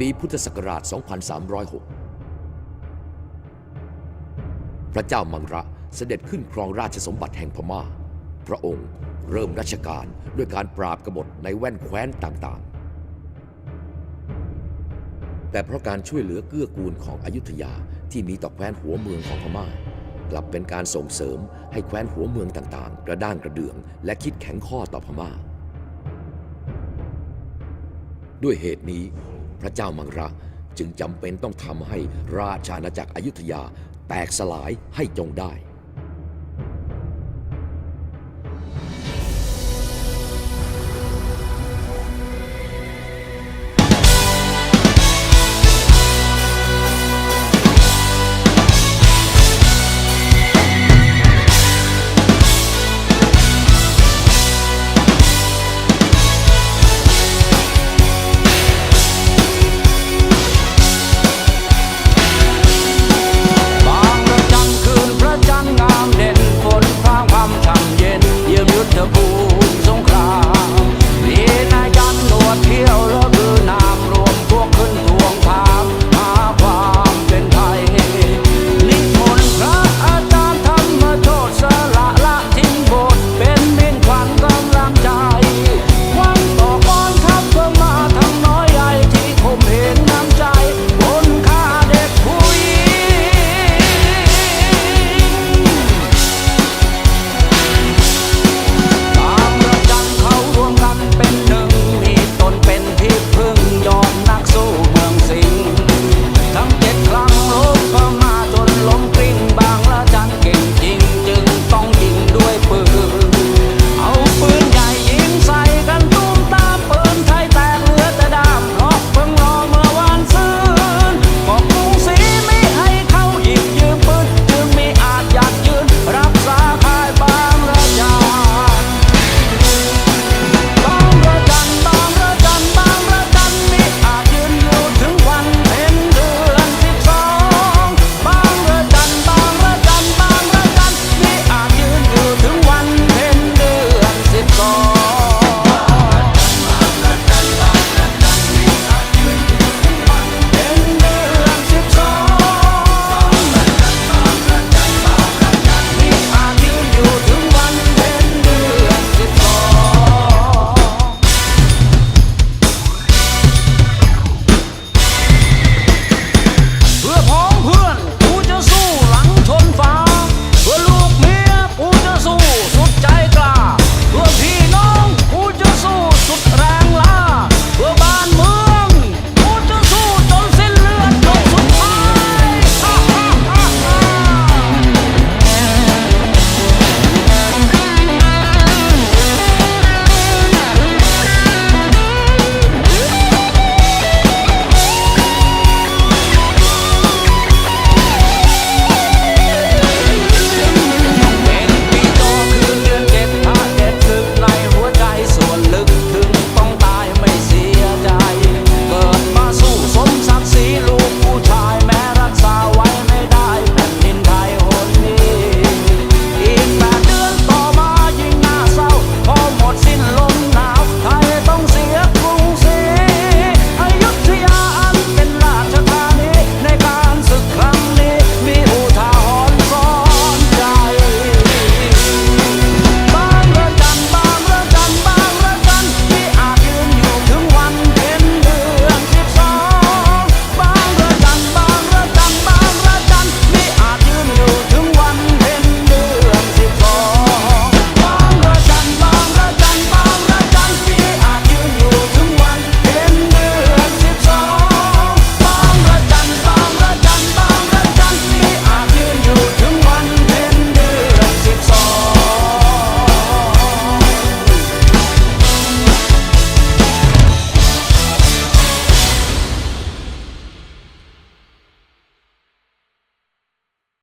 ปีพุทธศักราช 2306 พระเจ้ามังระเสด็จขึ้นครองราชสมบัติแห่งพม่า พระองค์เริ่มรัชกาลด้วยการปราบกบฏในแว่นแคว้นต่างๆ แต่เพราะการช่วยเหลือเกื้อกูลของอยุธยาที่มีต่อแคว้นหัวเมืองของพม่า กลับเป็นการส่งเสริมให้แคว้นหัวเมืองต่างๆ กระด้างกระเดื่อง และคิดแข็งข้อต่อพม่า ด้วยเหตุนี้ พระเจ้ามังระจึงจำเป็นต้องทำให้ราชอาณาจักรอยุธยาแตกสลายให้จงได้